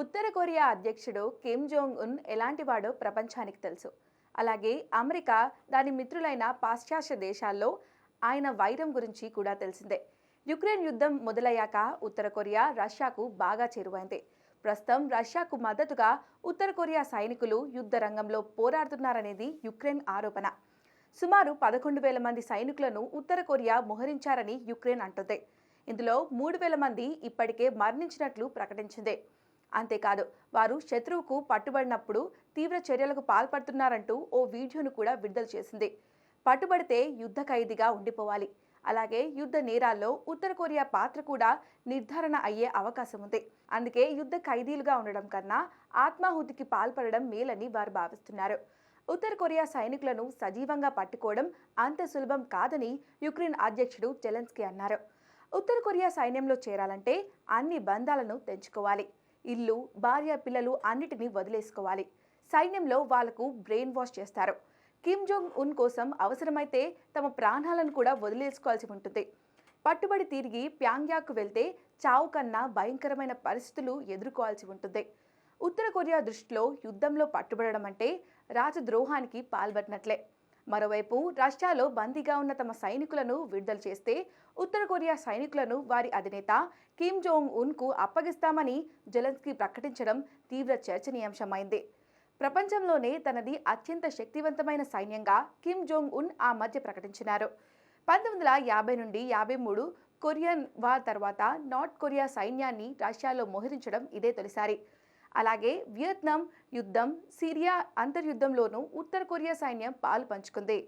ఉత్తర Korea అధ్యక్షుడు Kim Jong Un ఎలాంటివాడో ప్రపంచానికి తెలుసు. అలాగే అమెరికా దాని మిత్రులైన పాశ్చాత్య దేశాల్లో ఆయన వైరం గురించి కూడా తెలిసిందే. యుక్రెయిన్ యుద్ధం మొదలయ్యాక ఉత్తర కొరియా రష్యాకు బాగా చేరువైంది. ప్రస్తుతం రష్యాకు మద్దతుగా ఉత్తర కొరియా సైనికులు యుద్ధ రంగంలో పోరాడుతున్నారనేది యుక్రెయిన్ ఆరోపణ. సుమారు పదకొండు వేల మంది సైనికులను ఉత్తర కొరియా మోహరించారని యుక్రెయిన్ అంటుంది. ఇందులో మూడు వేల మంది ఇప్పటికే మరణించినట్లు ప్రకటించింది. అంతేకాదు వారు శత్రువుకు పట్టుబడినప్పుడు తీవ్ర చర్యలకు పాల్పడుతున్నారంటూ ఓ వీడియోను కూడా విడుదల చేసింది. పట్టుబడితే యుద్ధ ఖైదీగా ఉండిపోవాలి. అలాగే యుద్ధ నేరాల్లో ఉత్తర కొరియా పాత్ర కూడా నిర్ధారణ అయ్యే అవకాశం ఉంది. అందుకే యుద్ధ ఖైదీలుగా ఉండడం కన్నా ఆత్మాహుతికి పాల్పడడం మేలని వారు భావిస్తున్నారు. ఉత్తర కొరియా సైనికులను సజీవంగా పట్టుకోవడం అంత సులభం కాదని యుక్రెయిన్ అధ్యక్షుడు జెలెన్స్కీ అన్నారు. ఉత్తర కొరియా సైన్యంలో చేరాలంటే అన్ని బంధాలను తెంచుకోవాలి. ఇల్లు భార్య పిల్లలు అన్నిటినీ వదిలేసుకోవాలి. సైన్యంలో వాళ్ళకు బ్రెయిన్ వాష్ చేస్తారు. కిమ్ జోంగ్ ఉన్ కోసం అవసరమైతే తమ ప్రాణాలను కూడా వదిలేసుకోవాల్సి ఉంటుంది. పట్టుబడి తిరిగి ప్యాంగ్యాక్ వెళ్తే చావు కన్నా భయంకరమైన పరిస్థితులు ఎదుర్కోవాల్సి ఉంటుంది. ఉత్తర కొరియా దృష్టిలో యుద్ధంలో పట్టుబడడం అంటే రాజద్రోహానికి పాల్పడినట్లే. మరోవైపు రష్యాలో బందీగా ఉన్న తమ సైనికులను విడుదల చేస్తే ఉత్తర కొరియా సైనికులను వారి అధినేత కిమ్ జోంగ్ ఉన్కు అప్పగిస్తామని జెలెన్స్కీ ప్రకటించడం తీవ్ర చర్చనీయాంశమైంది. ప్రపంచంలోనే తనది అత్యంత శక్తివంతమైన సైన్యంగా కిమ్ జోంగ్ ఉన్ ఆ మధ్య ప్రకటించినారు. పంతొమ్మిది వందల యాభై నుండి యాభై మూడు కొరియన్ వార్ తర్వాత నార్త్ కొరియా సైన్యాన్ని రష్యాలో మోహరించడం ఇదే తొలిసారి. అలాగే వియత్నాం యుద్ధం సిరియా అంతర్యుద్ధంలోనూ ఉత్తర కొరియా సైన్యం పాలు పంచుకుంది.